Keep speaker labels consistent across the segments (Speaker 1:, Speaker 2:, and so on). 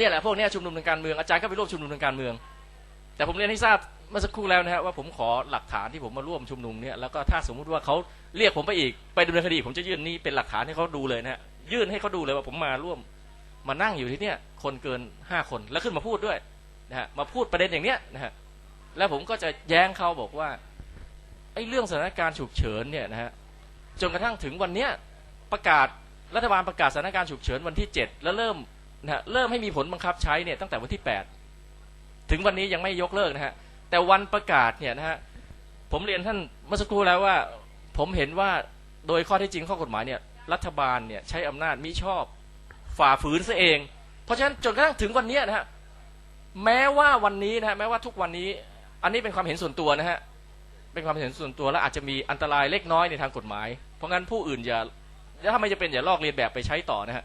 Speaker 1: เนี่ยแหละพวกนี้ชุมนุมทางการเมืองอาจารย์ก็ไปร่วมชุมนุมทางการเมือง แต่ผมเรียนให้ทราบเมื่อสักครู่แล้วนะฮะว่าผมขอหลักฐานที่ผมมาร่วมชุมนุมเนี่ยแล้วก็ถ้าสมมุติว่าเขาเรียกผมไปอีกไปดำเนินคดี ผมจะยื่นนี้เป็นหลักฐานให้เขาดูเลยนะฮะยื่นให้เขาดูเลยว่าผมมาร่วมมานั่งอยู่ที่เนี่ยคนเกินห้าคนแล้วขึ้นมาพูดด้วยนะฮะมาพูดประเด็นอย่างเนี้ยนะฮะแล้วผมก็จะแย้งเขาบอกว่าไอ้เรื่องสถานการณ์ฉุกเฉินเนี่ยนะฮะจนกระทั่งถึงวันเนี้ยประกาศรัฐบาลประกาศสถานการณ์ฉุกเฉินวันที่ 7 แล้วเริ่ม นะเริ่มให้มีผลบังคับใช้เนี่ยตั้งแต่วันที่ 8 ถึงวันนี้ยังไม่ยกเลิกนะฮะแต่วันประกาศเนี่ยนะฮะผมเรียนท่านเมื่อสักครู่แล้วว่า ผมเห็นว่าโดยข้อเท็จจริงข้อกฎหมายเนี่ยรัฐบาลเนี่ยใช้อำนาจมิชอบฝ่าฝืนซะเอง เพราะฉะนั้นจนกระทั่งถึงวันนี้นะฮะแม้ว่าวันนี้นะฮะแม้ว่าทุกวันนี้ อันนี้เป็นความเห็นส่วนตัวนะฮะเป็นความเห็นส่วนตัวและอาจจะมีอันตรายเล็กน้อยในทางกฎหมาย เพราะงั้นผู้อื่นอย่าถ้าไม่จะเป็นอย่าลอกเลียนแบบไปใช้ต่อนะฮะ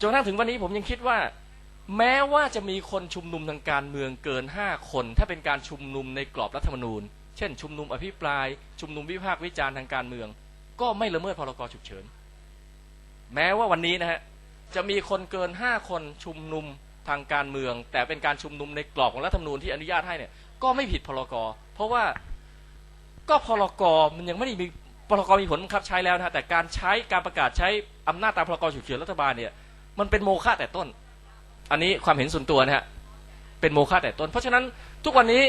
Speaker 1: จนกระทั่งถึงวันนี้ผมยังคิดว่า แม้ว่าจะมีคนชุมนุมทางการเมืองเกิน5คน ถ้าเป็นการชุมนุมในกรอบรัฐธรรมนูญ เช่น ชุมนุมอภิปราย ชุมนุมวิพากษ์วิจารณ์ทางการเมือง ก็ไม่ละเมิดพรกฉุกเฉิน แม้ว่าวันนี้นะฮะจะมีคนเกิน5คนชุมนุมทางการเมือง แต่เป็นการชุมนุมในกรอบของรัฐธรรมนูญที่อนุญาตให้เนี่ยก็ไม่ผิดพรกเพราะว่าก็พรกมันยังไม่ได้มีพรกมีผลบังคับใช้แล้วนะแต่การใช้การประกาศใช้อำนาจตามพรกฉุกเฉินรัฐบาลเนี่ย มันเป็นโมฆะแต่ต้น อันนี้ความเห็นส่วนตัวนะฮะเป็นโมฆะแต่ต้น เพราะฉะนั้นทุกวันนี้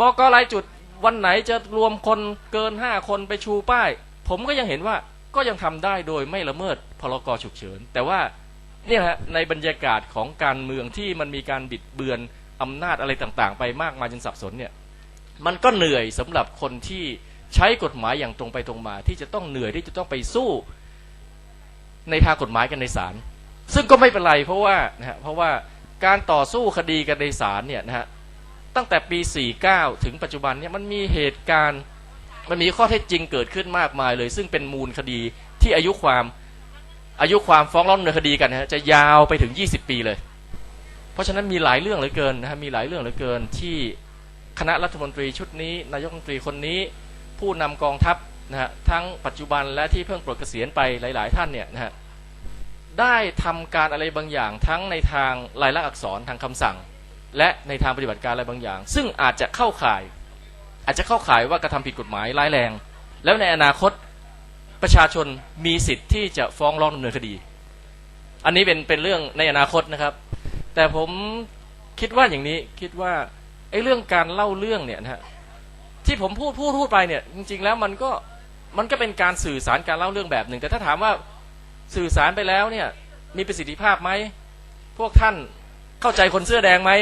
Speaker 1: บกรายจุดวันไหนจะรวมคนเกินห้าคนไปชูป้าย ผมก็ยังเห็นว่าก็ยังทำได้โดยไม่ละเมิดพรกฉุกเฉิน แต่ว่าเนี่ยฮะในบรรยากาศของการเมืองที่มันมีการบิดเบือนอำนาจอะไรต่างๆ ไปมากมายจนสับสนเนี่ยมันก็เหนื่อยสำหรับคนที่ใช้กฎหมายอย่างตรงไปตรงมา ที่จะต้องเหนื่อยที่จะต้องไปสู้ ในทางกฎหมายกันในศาลซึ่งก็ไม่เป็นไรเพราะว่านะฮะเพราะว่าการต่อสู้คดีกันในศาลเนี่ยนะฮะตั้งแต่ปี 49 ถึงปัจจุบันเนี่ยมันมีเหตุการณ์มันมีข้อเท็จจริงเกิดขึ้นมากมายเลย ซึ่งเป็นมูลคดีที่อายุความอายุความฟ้องร้องดำเนินคดีกันนะฮะจะยาวไปถึง 20 ปีเลย เพราะฉะนั้นมีหลายเรื่องเหลือเกินนะฮะมีหลายเรื่องเหลือเกินที่คณะรัฐมนตรีชุดนี้ นายกรัฐมนตรีคนนี้ ผู้นำกองทัพ นะฮะทั้งปัจจุบันและที่เพิ่งปลดเกษียณไปหลาย ๆ ท่านเนี่ยนะฮะได้ทำการอะไรบางอย่างทั้งในทางลายลักษณ์อักษรทางคำสั่ง และในทางปฏิบัติการอะไรบางอย่าง ซึ่งอาจจะเข้าข่าย อาจจะเข้าข่ายว่ากระทำผิดกฎหมายร้ายแรง แล้วในอนาคตประชาชนมีสิทธิ์ที่จะฟ้องร้องดำเนินคดี อันนี้เป็นเป็นเรื่องในอนาคตนะครับ แต่ผมคิดว่าอย่างนี้คิดว่าไอ้เรื่องการเล่าเรื่องเนี่ยนะฮะที่ผมพูดพูดพูดไปเนี่ยจริง ๆ แล้วมันก็ มันก็เป็นการสื่อสารการเล่าเรื่องแบบหนึ่ง แต่ถ้าถามว่าสื่อสารไปแล้วเนี่ย มีประสิทธิภาพไหม พวกท่านเข้าใจคนเสื้อแดงไหม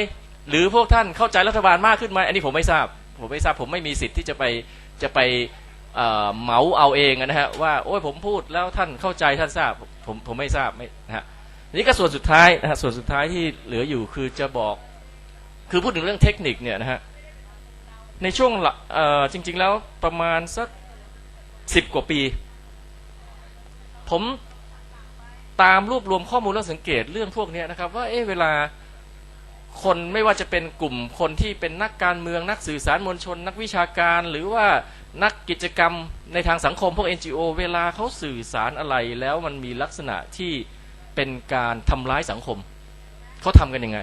Speaker 1: หรือพวกท่านเข้าใจรัฐบาลมากขึ้นไหม อันนี้ผมไม่ทราบ ผมไม่ทราบ ผมไม่มีสิทธิ์ที่จะไปจะไปเหมาเอาเองนะฮะว่าโอ้ยผมพูดแล้วท่านเข้าใจท่านทราบ ผมผมไม่ทราบไม่นะฮะนี่ก็ส่วนสุดท้ายนะฮะส่วนสุดท้ายที่เหลืออยู่คือจะบอก คือพูดถึงเรื่องเทคนิคเนี่ยนะฮะในช่วงจริง ๆ แล้วประมาณสัก สิบกว่าปี ผมตามรวบรวมข้อมูลและสังเกตเรื่องพวกนี้นะครับ ว่าเอ๊ะเวลาคนไม่ว่าจะเป็นกลุ่มคนที่เป็นนักการเมืองนักสื่อสารมวลชน นักวิชาการ หรือว่านักกิจกรรมในทางสังคมพวก NGO เวลาเขาสื่อสารอะไรแล้วมันมีลักษณะที่เป็นการทำร้ายสังคม เขาทำกันยังไง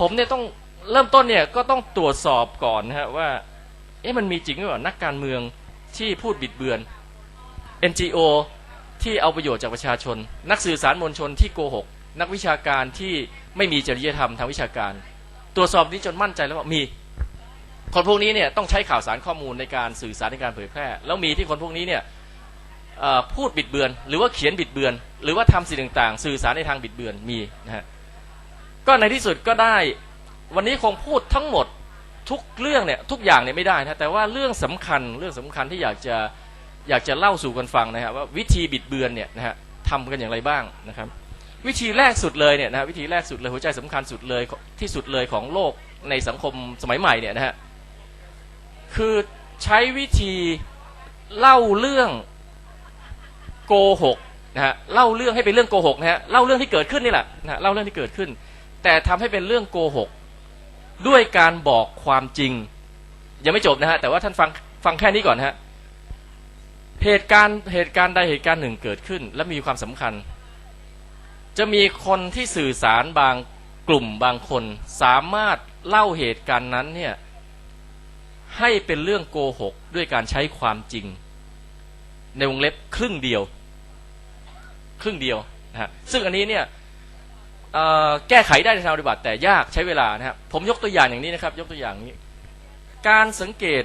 Speaker 1: ผมเนี่ยต้องเริ่มต้นเนี่ยก็ต้องตรวจสอบก่อนนะฮะว่าเอ๊ะมันมีจริงหรือเปล่านักการเมือง ที่พูดบิดเบือน NGO ที่เอาประโยชน์จากประชาชน นักสื่อสารมวลชนที่โกหก นักวิชาการที่ไม่มีจริยธรรมทางวิชาการ ตรวจสอบนี้จนมั่นใจแล้วว่ามี คนพวกนี้เนี่ยต้องใช้ข่าวสารข้อมูลในการสื่อสารในการเผยแพร่ แล้วมีที่คนพวกนี้เนี่ยพูดบิดเบือน หรือว่าเขียนบิดเบือน หรือว่าทำสิ่งต่างๆ สื่อสารในทางบิดเบือนมีนะฮะก็ในที่สุดก็ได้วันนี้คงพูดทั้งหมด ทุกเรื่องเนี่ยทุกอย่างเนี่ยไม่ได้นะแต่ว่าเรื่องสำคัญเรื่องสำคัญที่อยากจะอยากจะเล่าสู่กันฟังนะฮะว่าวิธีบิดเบือนเนี่ยนะฮะทำกันอย่างไรบ้างนะครับ วิธีแรกสุดเลยเนี่ยนะวิธีแรกสุดเลยหัวใจสำคัญสุดเลยที่สุดเลยของโลกในสังคมสมัยใหม่เนี่ยนะฮะคือใช้วิธีเล่าเรื่องโกหกนะฮะเล่าเรื่องให้เป็นเรื่องโกหกนะฮะเล่าเรื่องที่เกิดขึ้นนี่แหละนะฮะเล่าเรื่องที่เกิดขึ้น แต่ทำให้เป็นเรื่องโกหก ด้วยการบอกความจริง ยังไม่จบนะฮะ แต่ว่าท่านฟังฟังแค่นี้ก่อนฮะ เหตุการณ์เหตุการณ์ใดเหตุการณ์หนึ่งเกิดขึ้น และมีความสำคัญ จะมีคนที่สื่อสารบางกลุ่มบางคนสามารถเล่าเหตุการณ์นั้นเนี่ยให้เป็นเรื่องโกหกด้วยการใช้ความจริง ในวงเล็บครึ่งเดียว ครึ่งเดียวนะฮะซึ่งอันนี้เนี่ย แก้ไขได้ในทางปฏิบัติแต่ยากใช้เวลานะครับผมยกตัวอย่างอย่างนี้นะครับ ยกตัวอย่างนี้ การสังเกต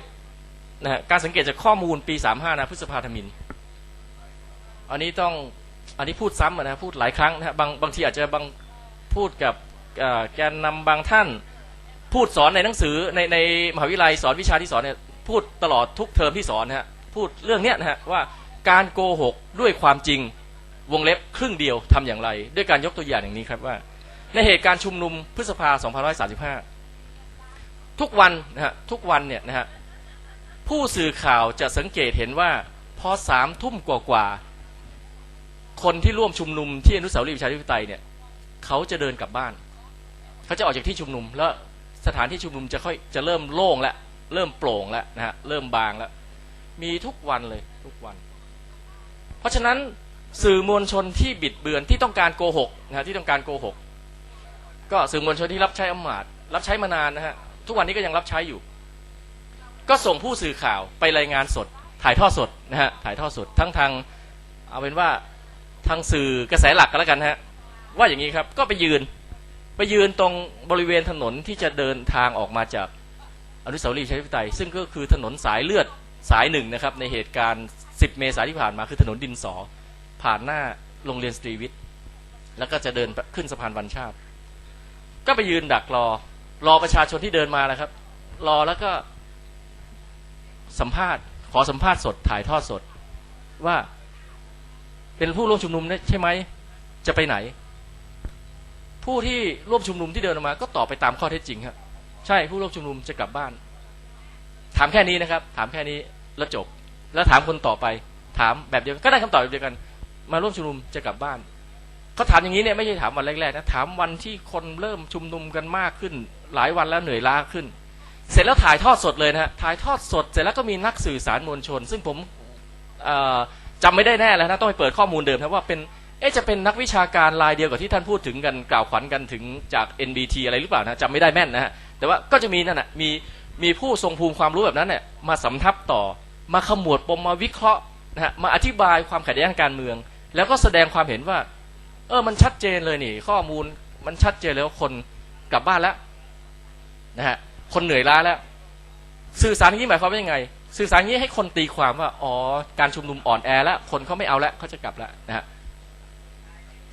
Speaker 1: นะฮะการสังเกตจากข้อมูลปี35นะพฤษภาธมิน อันนี้ต้องอันนี้พูดซ้ำอะนะพูดหลายครั้งนะฮะบางบางทีอาจจะบางพูดกับแกนนำบางท่านพูดสอนในหนังสือในในมหาวิทยาลัยสอนวิชาที่สอนเนี่ยพูดตลอดทุกเทอมที่สอนนะฮะพูดเรื่องเนี้ยนะฮะว่าการโกหกด้วยความจริง วงเล็บครึ่งเดียวทำอย่างไร ด้วยการยกตัวอย่างอย่างนี้ครับว่า ในเหตุการณ์ชุมนุมพฤษภา 2535 ทุกวันนะฮะทุกวันเนี่ยนะฮะผู้สื่อข่าวจะสังเกตเห็นว่าพอสามทุ่มกว่าๆคนที่ร่วมชุมนุมที่อนุสาวรีย์ประชาธิปไตยเนี่ยเขาจะเดินกลับบ้าน เขาจะออกจากที่ชุมนุมแล้วสถานที่ชุมนุมจะค่อยจะเริ่มโล่งแล้วเริ่มโปร่งแล้วนะฮะเริ่มบางแล้วมีทุกวันเลยทุกวัน เพราะฉะนั้น สื่อมวลชนที่บิดเบือนที่ต้องการโกหกนะที่ต้องการโกหก ก็สื่อมวลชนที่รับใช้อำมาตย์รับใช้มานานนะฮะทุกวันนี้ก็ยังรับใช้อยู่ ก็ส่งผู้สื่อข่าวไปรายงานสด ถ่ายทอดสดนะฮะถ่ายทอดสดทั้งทางเอาเป็นว่าทางสื่อกระแสหลักก็แล้วกันฮะว่าอย่างนี้ครับก็ไปยืนไปยืนตรงบริเวณถนนที่จะเดินทางออกมาจากอนุสาวรีย์ประชาธิปไตย ซึ่งก็คือถนนสายเลือดสายหนึ่งนะครับในเหตุการณ์ 10 เมษายนที่ผ่านมาคือถนนดินสอ ผ่านหน้าโรงเรียนสตรีวิทย์แล้วก็จะเดินขึ้นสะพานวันชาติ ก็ไปยืนดักรอ รอประชาชนที่เดินมานะครับ รอแล้วก็สัมภาษณ์ ขอสัมภาษณ์สดถ่ายทอดสด ว่าเป็นผู้ร่วมชุมนุมใช่ไหม จะไปไหน ผู้ที่ร่วมชุมนุมที่เดินออกมา ก็ตอบไปตามข้อเท็จจริงครับใช่ผู้ร่วมชุมนุมจะกลับบ้าน ถามแค่นี้นะครับ ถามแค่นี้แล้วจบ แล้วถามคนต่อไป ถามแบบเดียวกันก็ได้คำตอบแบบเดียวกัน มาร่วมชุมนุมจะกลับบ้านเขาถามอย่างนี้เนี่ยไม่ใช่ถามวันแรกๆนะถามวันที่คนเริ่มชุมนุมกันมากขึ้น หลายวันแล้วเหนื่อยล้าขึ้น เสร็จแล้วถ่ายทอดสดเลยนะถ่ายทอดสดเสร็จแล้วก็มีนักสื่อสารมวลชน ซึ่งผมเอ่อจำไม่ได้แน่แล้วนะต้องไปเปิดข้อมูลเดิมนะว่าเป็นเอ๊จะเป็นนักวิชาการรายเดียวกับที่ท่านพูดถึงกันกล่าวขวัญกันถึงจาก NBT อะไรหรือเปล่านะจำไม่ได้แม่นนะฮะแต่ว่าก็จะมีนั่นนะมีมีผู้ทรงภูมิความรู้แบบนั้นเนี่ยมาสำทับต่อมาขมวดปมมาวิเคราะห์นะฮะมาอธิบายความขัดแย้งทางการเมือง แล้วก็แสดงความเห็นว่า เออมันชัดเจนเลยนี่ ข้อมูลมันชัดเจนแล้วคนกลับบ้านแล้วนะฮะคนเหนื่อยล้าแล้ว สื่อสารนี้หมายความว่ายังไง สื่อสารอย่างนี้ให้คนตีความว่าอ๋อการชุมนุมอ่อนแอแล้วคนเขาไม่เอาแล้วเขาจะกลับแล้วนะฮะ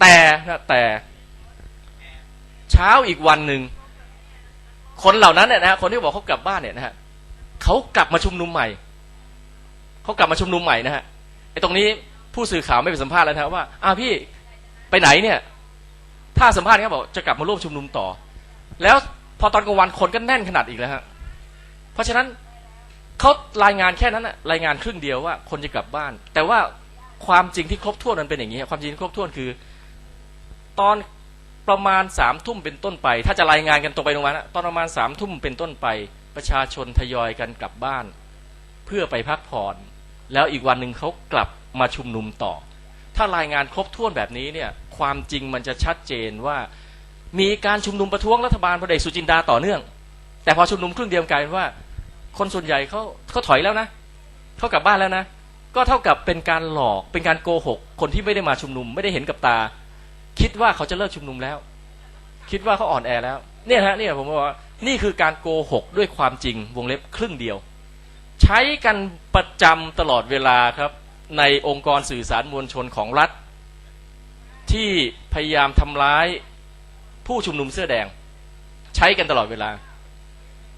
Speaker 1: แต่นะแต่ เช้าอีกวันหนึ่งคนเหล่านั้นเนี่ยนะฮะคนที่บอกเขากลับบ้านเนี่ยนะฮะเขากลับมาชุมนุมใหม่เขากลับมาชุมนุมใหม่นะฮะไอ้ตรงนี้ ผู้สื่อข่าวไม่ไปสัมภาษณ์แล้วนะว่าอ้าพี่ไปไหนเนี่ย ถ้าสัมภาษณ์เขาบอกจะกลับมาร่วมชุมนุมต่อ แล้วพอตอนกลางวันคนก็แน่นขนาดอีกแล้วฮะเพราะฉะนั้นเขารายงานแค่นั้นนะรายงานครึ่งเดียวว่า คนจะกลับบ้าน แต่ว่าความจริงที่ครบถ้วนมันเป็นอย่างนี้ความจริงที่ครบถ้วนคือ ตอนประมาณสามทุ่มเป็นต้นไป ถ้าจะรายงานกันตรงไปตรงมานะตอนประมาณสามทุ่มเป็นต้นไป ประชาชนทยอยกันกลับบ้าน เพื่อไปพักผ่อน แล้วอีกวันหนึ่งเขากลับมาชุมนุมต่อ ถ้ารายงานครบถ้วนแบบนี้เนี่ยความจริงมันจะชัดเจนว่ามีการชุมนุมประท้วงรัฐบาลพลเอกสุจินดาต่อเนื่อง แต่พอชุมนุมครึ่งเดียวกลายเป็นว่า คนส่วนใหญ่เขาเขาถอยแล้วนะเขากลับบ้านแล้วนะ ก็เท่ากับเป็นการหลอกเป็นการโกหก คนที่ไม่ได้มาชุมนุมไม่ได้เห็นกับตา คิดว่าเขาจะเลิกชุมนุมแล้ว คิดว่าเขาอ่อนแอแล้ว เนี่ยฮะเนี่ยผมบอกว่านี่คือการโกหกด้วยความจริงวงเล็บครึ่งเดียว ใช้กันประจำตลอดเวลาครับ ในองค์กรสื่อสารมวลชนของรัฐ ที่พยายามทำร้ายผู้ชุมนุมเสื้อแดง ใช้กันตลอดเวลา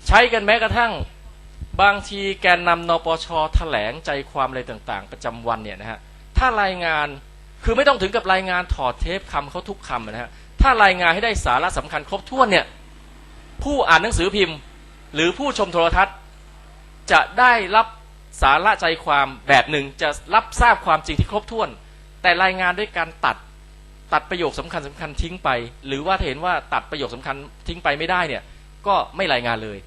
Speaker 1: ใช้กันแม้กระทั่งบางทีแกนนำนปชแถลงใจความอะไรต่างๆ ประจำวันเนี่ยนะฮะถ้ารายงานคือไม่ต้องถึงกับรายงานถอดเทปคำเขาทุกคำนะฮะถ้ารายงานให้ได้สาระสำคัญครบถ้วนเนี่ยผู้อ่านหนังสือพิมพ์ หรือผู้ชมโทรทัศน์ จะได้รับสาระใจความแบบหนึ่งจะรับทราบความจริงที่ครบถ้วน แต่รายงานด้วยการตัดตัดประโยคสำคัญสำคัญทิ้งไป หรือว่าเห็นว่าตัดประโยคสำคัญทิ้งไปไม่ได้เนี่ย ก็ไม่รายงานเลย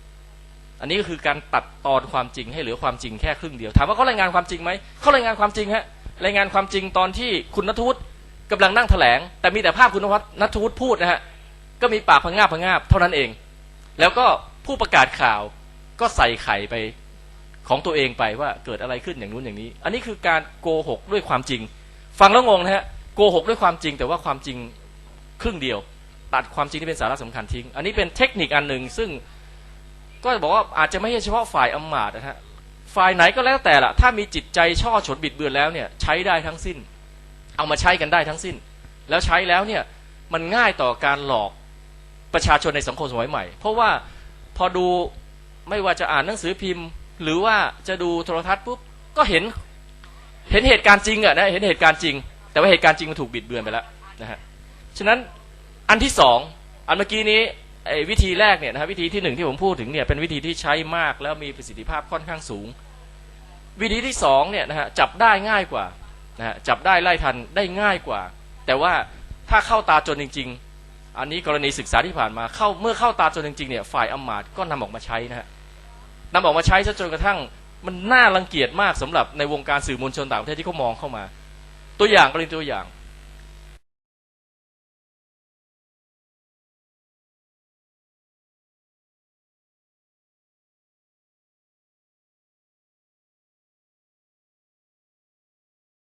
Speaker 1: อันนี้ก็คือการตัดตอนความจริงให้เหลือความจริงแค่ครึ่งเดียวถามว่าเขารายงานความจริงไหมเขารายงานความจริงฮะรายงานความจริงตอนที่คุณนัทวุฒิกำลังนั่งแถลง แต่มีแต่ภาพคุณนวัฒน์นัทวุฒิพูดนะฮะก็มีปากพังงาบพังงาบเท่านั้นเอง แล้วก็ผู้ประกาศข่าวก็ใส่ไข่ไป ของตัวเองไปว่าเกิดอะไรขึ้นอย่างนู้นอย่างนี้ อันนี้คือการโกหกด้วยความจริง ฟังแล้วงงนะฮะโกหกด้วยความจริง แต่ว่าความจริงครึ่งเดียว ตัดความจริงที่เป็นสาระสำคัญทิ้ง อันนี้เป็นเทคนิคอันหนึ่งซึ่งก็บอกว่าอาจจะไม่ใช่เฉพาะฝ่ายอำมาตย์นะฮะฝ่ายไหนก็แล้วแต่ละถ้ามีจิตใจช่อฉนบิดเบือนแล้วเนี่ยใช้ได้ทั้งสิ้น เอามาใช้กันได้ทั้งสิ้น แล้วใช้แล้วเนี่ยมันง่ายต่อการหลอกประชาชนในสังคมสมัยใหม่ เพราะว่าพอดูไม่ว่าจะอ่านหนังสือพิมพ์ หรือว่าจะดูโทรทัศน์ปุ๊บก็เห็น เห็นเหตุการณ์จริงอะนะเห็นเหตุการณ์จริง แต่ว่าเหตุการณ์จริงมันถูกบิดเบือนไปแล้วนะฮะฉะนั้นอันที่สองอันเมื่อกี้นี้ไอ้วิธีแรกเนี่ยนะฮะวิธีที่หนึ่งที่ผมพูดถึงเนี่ยเป็นวิธีที่ใช้มากแล้วมีประสิทธิภาพค่อนข้างสูง วิธีที่สองเนี่ยนะฮะจับได้ง่ายกว่านะฮะจับได้ไล่ทันได้ง่ายกว่า แต่ว่าถ้าเข้าตาจนจริง ๆ อันนี้กรณีศึกษาที่ผ่านมาเข้าเมื่อเข้าตาจนจริงๆเนี่ยฝ่ายอำมาตย์ก็นำออกมาใช้นะฮะ นำออกมาใช้ซะจนกระทั่งมันน่ารังเกียจมากสำหรับในวงการสื่อมวลชนต่างประเทศที่เขามองเข้ามา ตัวอย่างกรณีตัวอย่าง